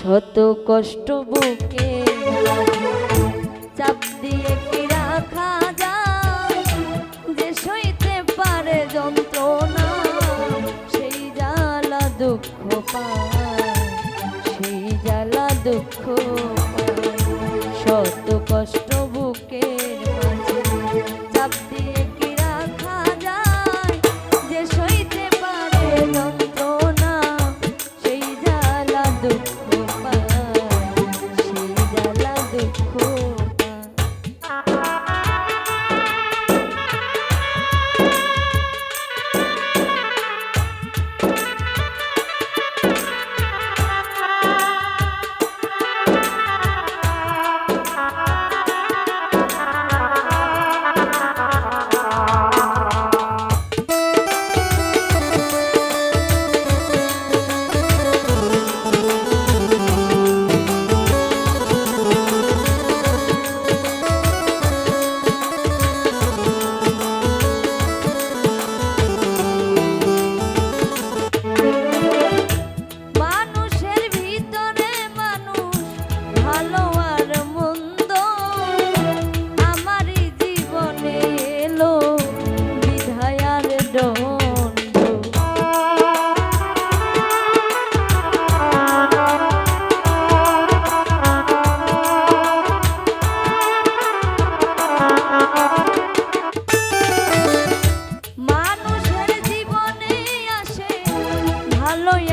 শত কষ্ট বুকে চাপ দিয়ে কি রাখা যায়? যে সইতে পারে যন্ত্রণা, সেই জ্বালা দুঃখ পায়, সেই জ্বালা দুঃখ 팔로이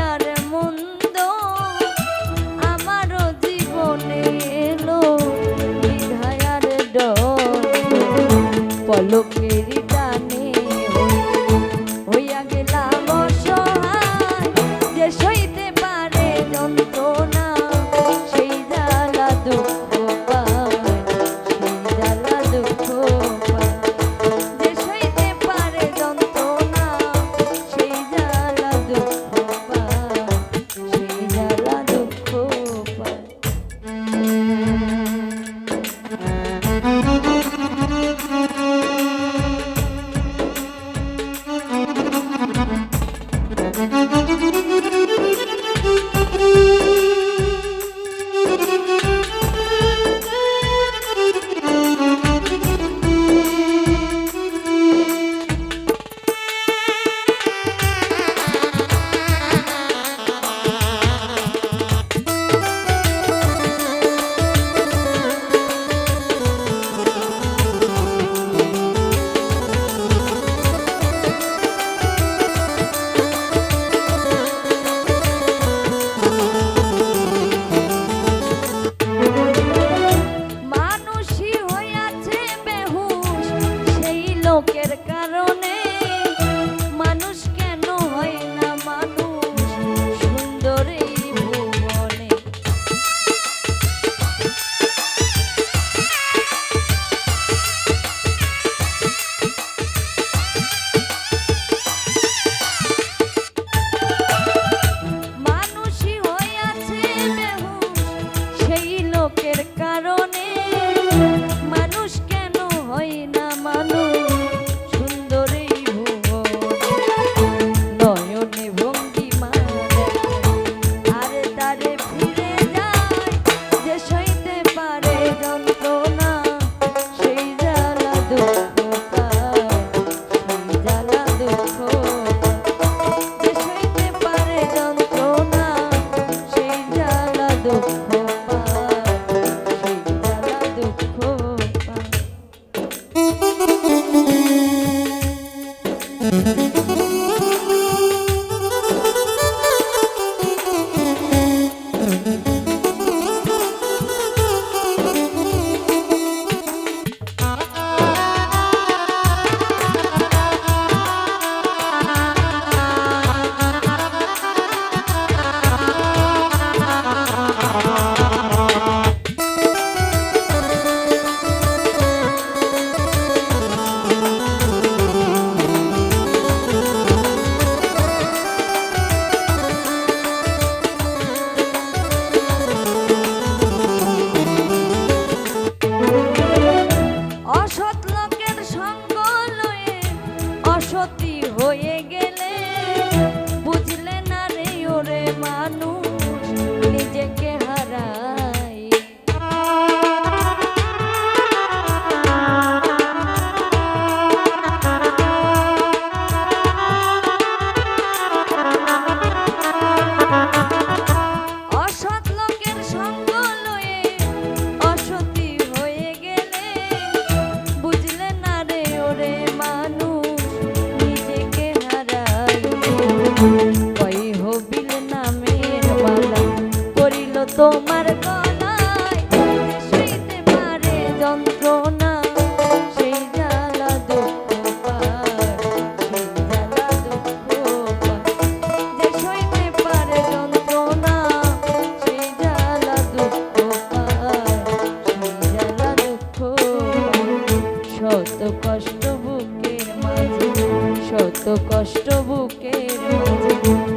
তোমার গলায় শুইতে পারে যন্ত্রণা, সেই জ্বালা দুঃখ যে শুইতে পারে যন্ত্রণা, সেই জ্বালা দুঃখ সেই জ্বালা দুঃখ শত কষ্ট বুকের মাঝে, শত কষ্ট বুকের মাঝে।